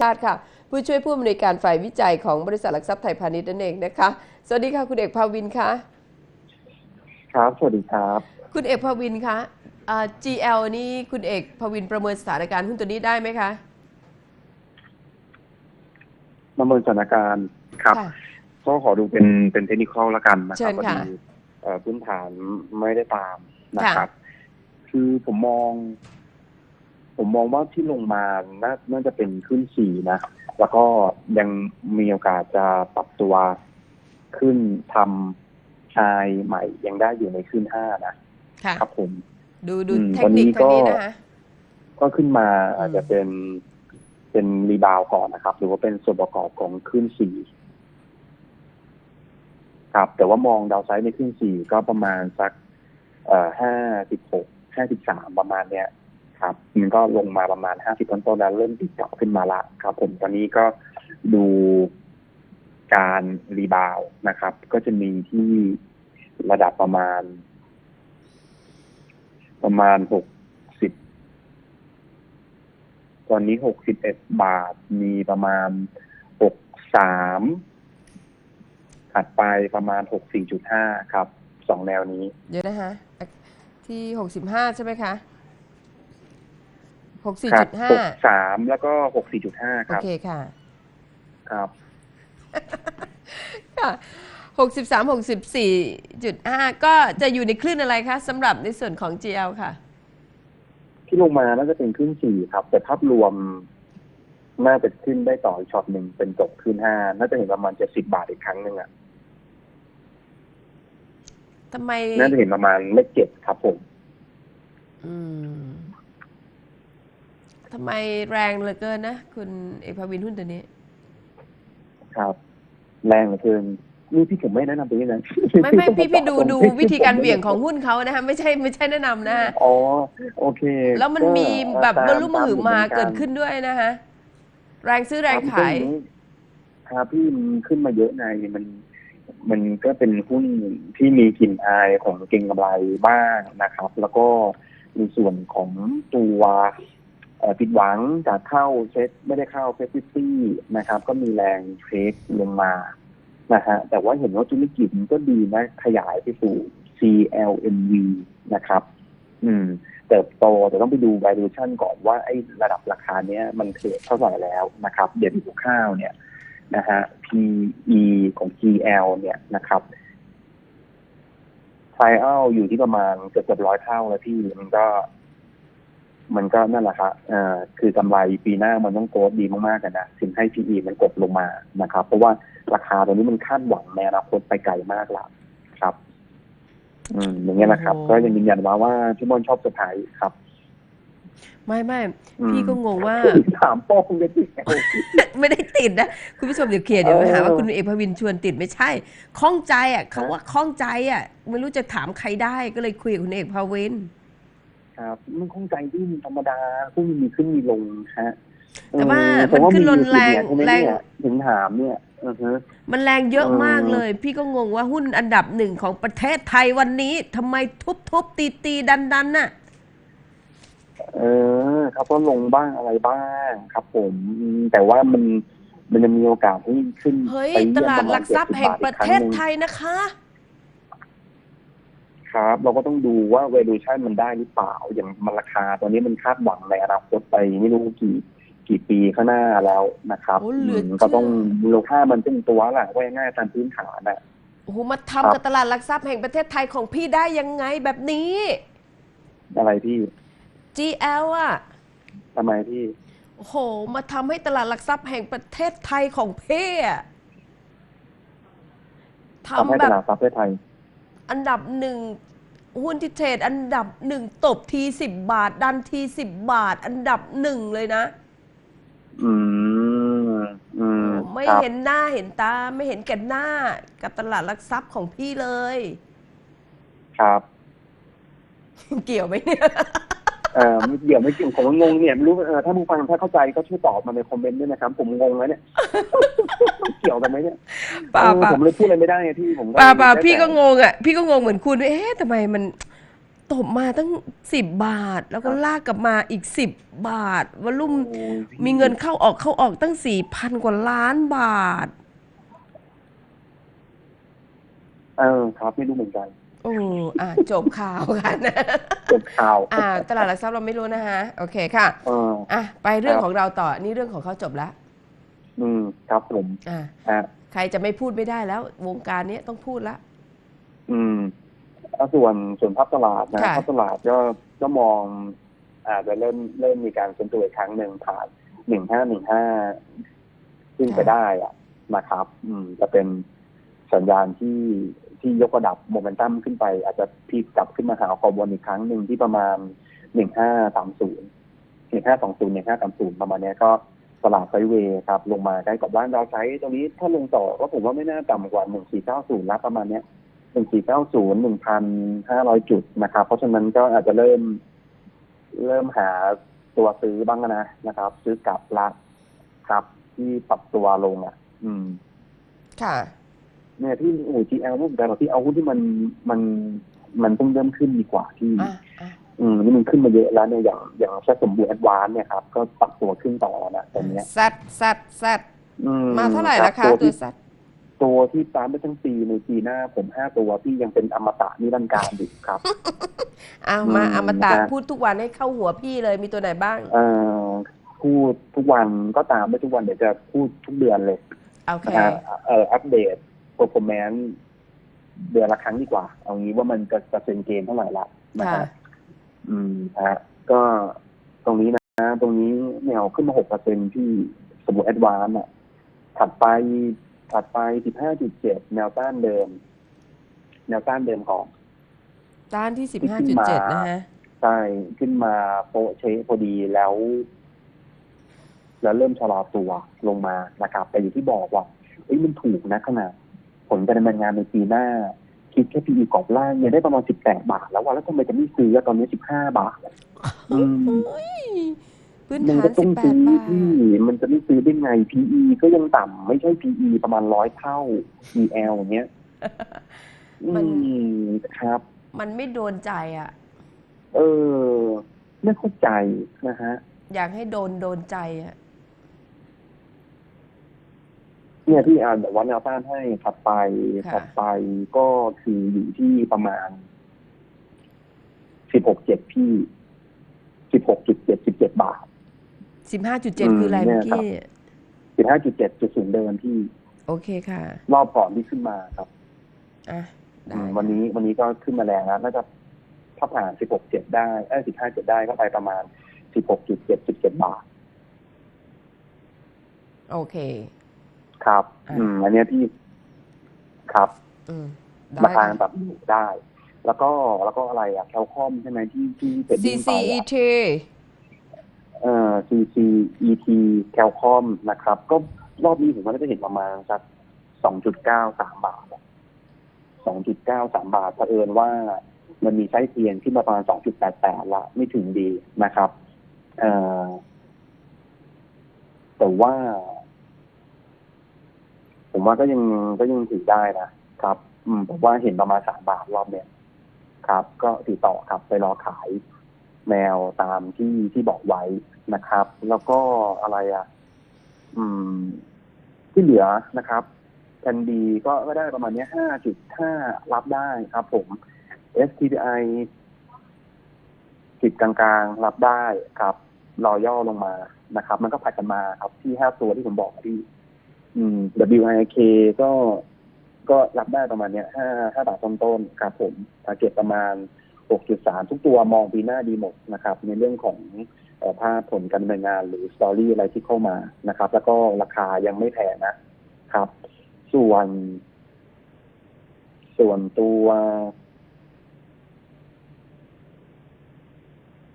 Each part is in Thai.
ชาติค่ะ ผู้ช่วยผู้อำนวยการฝ่ายวิจัยของบริษัทหลักทรัพย์ไทยพาณิชย์นั่นเองนะคะ สวัสดีค่ะคุณเอกภาวินคะครับ สวัสดีครับ คุณเอกภาวินคะอ่า GL นี่คุณเอกภาวินประเมินสถานการณ์หุ้นตัวนี้ได้ไหมคะประเมินสถานการณ์ครับค่ะก็ขอดูเป็นเป็นเทคนิคแล้วกันนะคเชิรับญพอค่ะดีเอ่อพื้นฐานไม่ได้ตามนะครับ คือผมมอง ผมมองว่าที่ลงมาน่าน่าจะเป็นขึ้นสี่นะ แล้วก็ยังมีโอกาสจะปรับตัวขึ้นทำชายใหม่ยังได้อยู่ในขึ้นห้านะ ค่ะ ครับผม ดูดูอืมเทคนิควันนี้ทางนี้ก็นะคะก็ขึ้นมาอืมอาจจะเป็นเป็นรีบาวก่อนนะครับ หรือว่าเป็นส่วนประกอบของขึ้นสี่ครับ แต่ว่ามองดาวไซด์ในขึ้นสี่ก็ประมาณสัก เอ่อห้าสิบหกห้าสิบสามประมาณเนี้ย ครับ มันก็ลงมาประมาณห้าสิบต้นๆแล้วเริ่มติดเจาะขึ้นมาละครับ ผมตอนนี้ก็ดูการรีบาวนะครับ ก็จะมีที่ระดับประมาณ ประมาณหกสิบตอนนี้หกสิบเอ็ดบาท มีประมาณหกสามถัดไปประมาณหกสี่จุดห้าครับ สองแนวนี้ เดี๋ยวนะคะ ที่65ใช่ไหมคะ ครับ64.5หกสามแล้วก็หกสี่จุดห้าคโอรับ เคค่ะครับ ค่ะ63 64.5ก็จะอยู่ในคลื่นอะไรคะสำหรับในส่วนของ GL ค่ะ ที่ลงมาน่าจะเป็นขึ้นสี่ครับ แต่ภาพรวมน่าจะขึ้นได้ต่ออีกช็อตหนึ่งเป็นจบขึ้นห้าน่าจะเห็นประมาณเจ็ดสิบาทอีกครั้งหนึ่งอะ ทำไม น่าจะเห็นประมาณเลขเจ็ดครับผม อืม ทำไมแรงเหลือเกินนะ คุณเอกภาวินหุ้นตัวนี้ ครับ แรงเหลือเกินนี่พี่ผมไม่แนะนำตรงนี้นะไม่ไม่พี่พี่ดูดูวิธีการเหวี่ยงของหุ้นเขานะคะไม่ใช่ไม่ใช่แนะนำนะฮะอ๋อโอเค แล้วมันก็มีแบบตวอลุ่มหือมาตหเกิดขึ้นด้วยนะคะแรงซื้อแรงขายครับพี่มันขึ้นมาเยอะในมัน มันก็เป็นหุ้นที่มีกลิ่นอายของเก่งกำไรบ้างนะครับ แล้วก็ในส่วนของตัวเอ่อ ผิดหวังจากเข้าเซ็ตไม่ได้เข้าเซ็ตฟิฟตี้นะครับ ก็มีแรงเทรดลงมานะฮะแต่ว่าเห็นว่าธุรกิจก็ดีนะ ขยายไปสู่ CLMV นะครับ อืมเติบโตแต่ต้องไปดู valuation ก่อนว่าไอ้ระดับราคาเนี้ยมันเทรดเท่าไหร่แล้วนะครับเดี๋ยวดูข้าวเนี่ยนะฮะ PE ของ GL เนี่ยนะครับไฟเอาอยู่ที่ประมาณเกือบเกือบร้อยเท่าแล้วพี่มันก็ มันก็นั่นแหละครับเอ่อคือกำไรปีหน้ามันต้องโกรธดีมากๆกันนะถึงให้ PE มันกดลงมานะครับ เพราะว่าราคาตอนนี้มันคาดหวังในอนาคตไปไกลมากแล้วครับ อืมอย่างเงี้ยนะครับโอ้โหก็ยังยืนยันว่าว่าพี่บอลชอบเซอร์ไพรส์ครับ ไม่ไม่อืมพี่ก็งงว่าถามโป้งเลยพี่ไม่ได้ติดนะ คุณผู้ชมเดี๋ยวเคลียร์เดี๋ยวเออหาว่าคุณเอกภวินชวนติดไม่ใช่ข้องใจอะเขาว่าข้องใจอะ ไม่รู้จะถามใครได้ก็เลยคุยกับคุณเอกภวิน ครับ มันคงใจที่ธรรมดาพุ่งมีขึ้นมีลงฮะแต่ว่าเออมันขึ้นแต่ว่ารุนแรงมีอยู่แรงเนี่ยถึงถามเนี่ยอือฮะมันแรงเยอะเออมากเลย พี่ก็งงว่าหุ้นอันดับหนึ่งของประเทศไทยวันนี้ทำไมทุบทุบตีตีดันดันน่ะ เออครับก็ลงบ้างอะไรบ้างครับผมอืมแต่ว่ามันมันจะมีโอกาสที่ขึ้นเฮ้ยไปตเยี่ยมลาดประหมาลัณกทรัพย์แห่ง70ประเทศอีกคงหนึ่งไทยนะคะ ครับ เราก็ต้องดูว่า valuation มันได้หรือเปล่า อย่างมันราคาตอนนี้มันคาดหวังในอนาคตไปไม่รู้กี่กี่ปีข้างหน้าแล้วนะครับโอ้เหลือมเชื่อก็ต้องมูลค่ามันเป็นตัวแหละว่าง่ายๆตามพื้นฐานอะโอ้โหมาครัทำบกับตลาดหลักทรัพย์แห่งประเทศไทยของพี่ได้ยังไงแบบนี้ อะไรพี่ GL อะทำไมพี่โอ้โห มาทำให้ตลาดหลักทรัพย์แห่งประเทศไทยของพี่อะทำให้ทำแบตบลาดทรัพย์ประเทศไทย อันดับหนึ่งหุ้นที่เทรดอันดับหนึ่งตบทีสิบบาท ดันทีสิบบาท อันดับหนึ่งเลยนะ อืมอืมไม่ครับเห็นหน้าเห็นตา ไม่เห็นแก่หน้ากับตลาดหลักทรัพย์ของพี่เลย ครับ เกี่ยวไหมเนี่ย เอ่อไม่เกี่ยวไม่เกี่ยวผมงงเนี่ยไม่รู้เออถ้าผู้ฟังถ้าเข้าใจก็ช่วยตอบมาในคอมเมนต์ด้วยนะครับ ผมงงแล้วเนี่ยเกี่ยวกันไหมเนี่ยป่าเออป่าผมเลยพูดอะไรไม่ได้ไงที่ผมป่าป่าได้แต่พี่ก็งงอะพี่ก็งงเหมือนคุณว่าเอ๊ะทำไมมันตบมาตั้ง10บาท แล้วก็ครับลากกลับมาอีก10บาทวอลลุ่มโอ้ยพี่มีเงินเข้าออกเข้าออกตั้ง4,000กว่าล้านบาท เออครับไม่รู้เหมือนกัน โอ้อะจบข่าวกันจบข่าว อ่า ตลาดหลักทรัพย์เราไม่รู้นะฮะ โอเคค่ะเอออะไปเรื่องครับของเราต่อ นี่เรื่องของเขาจบแล้ว อืม ครับผม อ่าอะใครจะไม่พูดไม่ได้แล้ว วงการนี้ต้องพูดละ อืมแล้วส่วนส่วนภาพตลาดนะค่ะภาพตลาดก็ก็มอง อาจจะเริ่มเริ่มมีการเซ็นตัวอีกครั้งหนึ่งผ่านหนึ่งห้าหนึ่งห้าขึ้นไปได้อะนะครับ อืม จะเป็นสัญญาณที่ ที่ยกระดับโมเมนตัมขึ้นไป อาจจะพลิกกลับขึ้นมาหาคอบบนอีกครั้งหนึ่งที่ประมาณหนึ่งห้าสามศูนย์หนึ่งห้าสองศูนย์หนึ่งห้าสามศูนย์ประมาณนี้ก็ตลาดไซเวย์ครับ ลงมาใกล้กับบ้านดาวไซด์ตรงนี้ถ้าลงต่อก็ผมว่าไม่น่าต่ำกว่าหนึ่งสี่เก้าศูนย์ล้วประมาณเนี้ยหนึ่งสี่เก้าศูนย์หนึ่งพันห้าร้อยจุดนะครับ เพราะฉะนั้นก็อาจจะเริ่ม เริ่มหาตัวซื้อบ้างนะนะครับ ซื้อกลับละครับที่ปรับตัวลงอะ อืม ค่ะ เนี่ยที่โอ้จีเอลรูปแบบที่เอาหุ้นที่มันมันมันต้องเริ่มขึ้นดีกว่าที่อะอะอืมนี่มันขึ้นมาเยอะแล้วเนี่ยอย่างอย่างแค่สมบูรณ์แอดวานเนี่ยครับก็ปรับตัวขึ้นต่อแล้วนะตอนเนี้ยแซดแซดแซดอืมาเท่าไหร่รับราคาตัวตัวที่แซดตัวที่ตามไปทั้งปีในปีหน้าผมห้าตัวที่ยังเป็นอมตะนิรันดร์การอยู่ครับเอามาอืมอมตะครับพูดทุกวันให้เข้าหัวพี่เลยมีตัวไหนบ้างเอ่อพูดทุกวันก็ตามไม่ทุกวันเดี๋ยวจะพูดทุกเดือนเลยโอเคนะฮะเอ่ออัปเดต performance เดือนละครั้งดีกว่า เอางี้ว่ามันจะจะเป็นเกณฑ์เท่าไหร่ละนะค่ะฮะอืมฮะก็ตรงนี้นะตรงนี้แนวขึ้นมาหกเปอร์เซ็นที่สมมติแอดวานอะ ถัดไปถัดไปสิบห้าจุดเจ็ดแนวต้านเดิม แนวต้านเดิมก่อนด้านที่ที่ขึ้นมา15.7นะฮะใช่ขึ้นมาโปะเชะพอดีแล้ว แล้วเริ่มชะลอตัวลงมานะครับแต่อยู่ที่บอกว่าเอ้ยมันถูกนะขนาด ผลการดำเนินงานในปีหน้า คิดแค่ PE กรอบล่างเนี่ยได้ประมาณ18บาท แล้วว่าแล้วทำไมจะไม่ซื้ออะตอนนี้15บาทอะอืมโอ้ยพื้นมันฐานก็ต้องซื้อ18บาทที่มันจะไม่ซื้อได้ไง PE ก็ยังต่ำไม่ใช่ PE ประมาณร้อยเท่า PL อย่างเงี้ยมันอืมครับ มันไม่โดนใจอะ เออ ไม่เข้าใจนะฮะ อยากให้โดนโดนใจอะ เนี่ยที่อ่านแบบว่าแนวต้านให้ถัดไปค่ะ ถัดไปก็คืออยู่ที่ประมาณสิบหกเจ็ดพี่สิบหกจุดเจ็ดสิบเจ็ดบาท15.7คืออะไรเนี่เมื่ยอกี้ สิบห้าจุดเจ็ดจุดศูนย์เดิมที่โอเคค่ะ รอบก่อนที่ขึ้นมาครับ อะ ได้อืมวันนี้วันนี้ก็ขึ้นมาแรงแล้วน่าจะถ้าผ่านสิบหกเจ็ดได้เอ้สิบห้าเจ็ดได้ก็ไปประมาณสิบหกจุดเจ็ดสิบเจ็ดบาท โอเค ครับอ่าอืม อันเนี้ยที่ครับ อืมราได้คาค่ะแบบอยู่ได้ แล้วก็แล้วก็อะไรอะแคลคอมใช่ไหมที่ที่เป็นดิ้งไปอะ CCET เอ่อ CCET แคลคอมนะครับ ก็รอบนี้ผมว่าน่าจะเห็นประมาณสักสองจุดเก้าสามบาทสองจุดเก้าสามบาทเผอิญว่ามันมีไส้เทียนที่ประมาณสองจุดแปดแปดละไม่ถึงดีนะครับ เอ่อแต่ว่า ผมว่าก็ยังก็ยังถือได้นะครับ อืมผมว่าเห็นประมาณสามบาทรอบเนี้ยครับ ก็ติดต่อครับไปรอขายแนวตามที่ที่บอกไว้นะครับ แล้วก็อะไรอะ อืม ที่เหลือนะครับแคนดีก็ก็ได้ประมาณเนี้ห้าจุดห้ารับได้ครับผม STPI สิบกลางๆ รับได้ครับรอย่อลงมานะครับ มันก็ผัดกันมาครับที่ห้าตัวที่ผมบอกที่ อืม WIK ก็ก็รับได้ประมาณเนี้ยห้าห้าบาทต้นๆครับผมทาร์เก็ตประมาณหกจุดสามทุกตัวมองปีหน้าดีหมดนะครับ ในเรื่องของภาพผลการดำเนินงานหรือสตอรี่อะไรที่เข้ามานะครับ แล้วก็ราคายังไม่แพงนะครับ ส่วน ส่วนตัว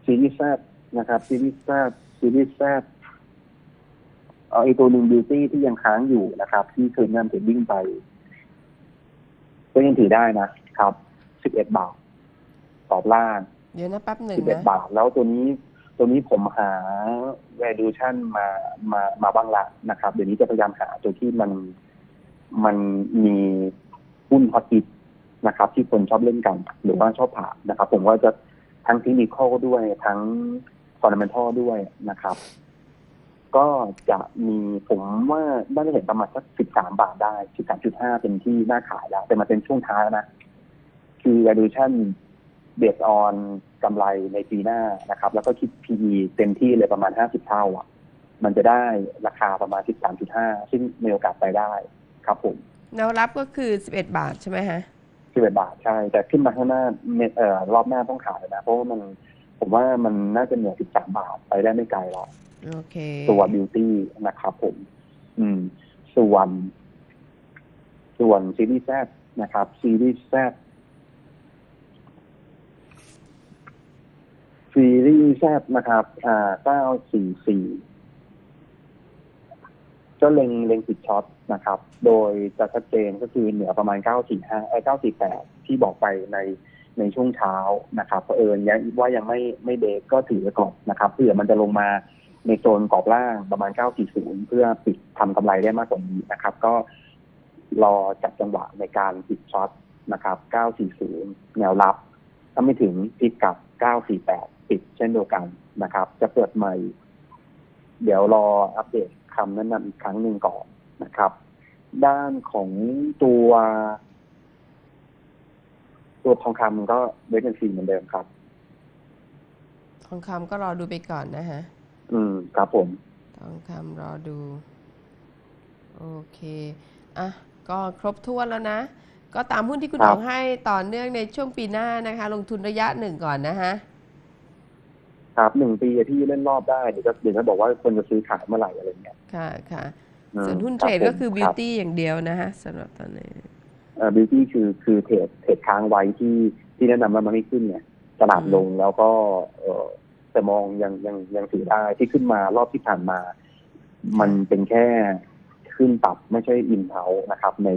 ซีรีส์แซนะครับซีรีส์แซซีรีส์แซเอา ไอตัวหนึ่งบิวตี้ที่ยังค้างอยู่นะครับ ที่เคยนำเทรดดิ้งไป ก็ยังถือได้นะครับ11บาทตอบล่างเดี๋ยวนะแป๊บหนึ่ง11นะบาท แล้วตัวนี้ตัวนี้ผมหา valuation มามามาบ้างละนะครับ เดี๋ยวนี้จะพยายามหาตัวที่มันมันมีหุ้นฮอตฮิตนะครับ ที่คนชอบเล่นกัน หรือว่าชอบผ่านนะครับ ผมว่าจะทั้งเทคนิคด้วยทั้งฟอนดัมเมนทัลด้วยนะครับ ก็จะมีผมว่าน่าจะเห็นประมาณสักสิบสามบาทได้สิบสามจุดห้าเป็นที่น่าขายแล้ว แต่มาเป็นช่วงท้ายแล้วนะ คือ valuation based on กำไรในปีหน้านะครับ แล้วก็คิด PE เต็มที่เลยประมาณห้าสิบเท่าอะ มันจะได้ราคาประมาณสิบสามจุดห้าซึ่งมีโอกาสไปได้ครับผมแนวรับก็คือ11บาทใช่ไหมฮะสิบเอ็ดบาทใช่ แต่ขึ้นมาข้างหน้าเอ่อรอบหน้าต้องขายนะ เพราะว่ามันผมว่ามันน่าจะเหนือสิบสามบาทไปได้ไม่ไกลหรอก โอเค ตัวบิวตี้นะครับผม อืม ส่วน ส่วนซีรีส์แซนะครับ ซีรีส์แซซีรีส์แซนะครับ อ่าเก้าสี่สี่ก็เล็งเล็งติดช็อตนะครับ โดยจะชัดเจนก็คือเหนือประมาณเก้าสี่ห้าไอ้เก้าสี่แปดที่บอกไปในในช่วงเช้านะครับเผอิญยังว่ายังไม่ไม่เบรกก็ถือไว้ก่อนนะครับเผื่อมันจะลงมา ในโซนกรอบล่างประมาณ 940 เพื่อปิดทำกำไรได้มากกว่านี้นะครับ ก็รอจับจังหวะในการปิดช็อตนะครับ 940 แนวรับ ถ้าไม่ถึงพิกกลับ 948 ปิดเช่นเดียวกันนะครับ จะเปิดใหม่ เดี๋ยวรออัปเดตคำแนะนำอีกครั้งหนึ่งก่อนนะครับ ด้านของตัว ตัวทองคำก็เวทเป็นซีเหมือนเดิมครับ ทองคำก็รอดูไปก่อนนะฮะ อืม ครับผม ทองคำรอดู โอเค อะ ก็ครบถ้วนแล้วนะ ก็ตามหุ้นที่คุณครัอบอกให้ต่อเนื่องในช่วงปีหน้านะคะ ลงทุนระยะหนึ่งก่อนนะฮะ ครับหนึ่งปีอะที่เล่นรอบได้เดี๋ยวจะเดี๋ยวจะบอกว่าควรจะซื้อขายเมื่อไหร่อะไรเงี้ยค่ะค่ะ อืมส่วนหุ้นรัเทรดบก็คือผมบิวรับ ตี้อย่างเดียวนะฮะสำหรับตอนนี้ เอ่อบิวตี้คือคือเทรดเทรดค้างไว้ที่ที่แนะนำว่ามันไม่ขึ้นเนี่ยตลาดอืม ลงแล้วก็เออ แต่มองยังยังยังถือได้ที่ขึ้นมารอบที่ผ่านมา มันเป็นแค่ขึ้นปรับไม่ใช่อินเทานะครับ ใน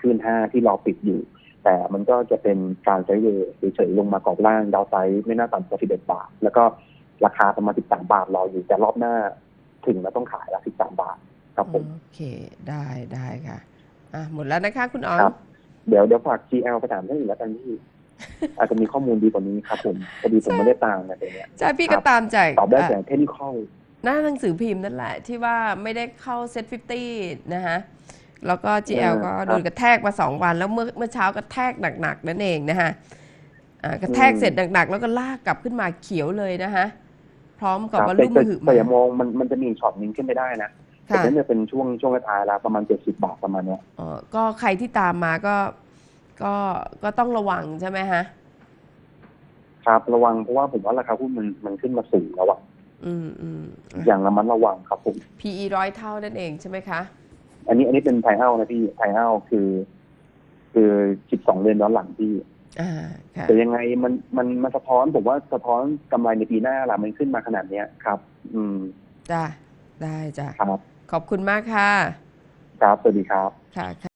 ขึ้นห้าที่รอปิดอยู่ แต่มันก็จะเป็นการไซด์เวย์เฉยๆลงมากรอบล่างดาวไซด์ไม่น่าต่ำกว่าสิบเอ็ดบาท แล้วก็ราคาประมาณสิบสามบาทรออยู่แต่รอบหน้าถึงแล้วต้องขายละสิบสามบาทครับผมโอเคได้ได้ค่ะ อะหมดแล้วนะคะคุณอ๋องครับเดี๋ยวเดี๋ยวฝาก GL ไปถามท่านอื่นแล้วกันที่ อาจจะมีข้อมูลดีกว่านี้ครับผมพอดีผมไม่ได้ตามนะตรงเนี้ยใช่พี่ครัก็บตามจากตอบได้อะแต่เทคนิคอลหน้าหนังสือพิมพ์นั่นแหละที่ว่าไม่ได้เข้าเซ็ต50นะฮะแล้วก็ GL ก็โดนกระแทกมา2วัน แล้วเมื่อเมื่อเช้ากระแทกหนักๆนั่นเองนะฮะอ่ากระแทกเสร็จหนักๆ แล้วก็ลากกลับขึ้นมาเขียวเลยนะฮะพร้อมกับว่าแต่ลุ่มแต่หืแต่อย่ามามองมันมันจะมีช็อตนึงขึ้นไปได้นะแต่ค่ะนั่นจะเป็นช่วงช่วงท้ายๆแล้วประมาณเจ็ดสิบาทประมาณเนี้ยอ๋อก็ใครที่ตามมาก็ ก็ก็ต้องระวังใช่ไหมฮะ ครับระวังเพราะว่าผมว่าราคาหุ้นมันมันขึ้นมาสูงแล้วอะอืมอืมอย่างระมัดระวังครับผม PE ร้อยเท่านั่นเองใช่ไหมคะ อันนี้อันนี้เป็นไทเอานะพี่ไทเอาคือ คือสิบสองเดือนย้อนหลังพี่อ่าค่ะแต่ยังไงมันมันมันสะท้อนผมว่าสะท้อนกำไรในปีหน้าละมันขึ้นมาขนาดเนี้ยครับ อืมจ้าได้จ้ะครับ ขอบคุณมากค่ะ ครับสวัสดีครับค่ะ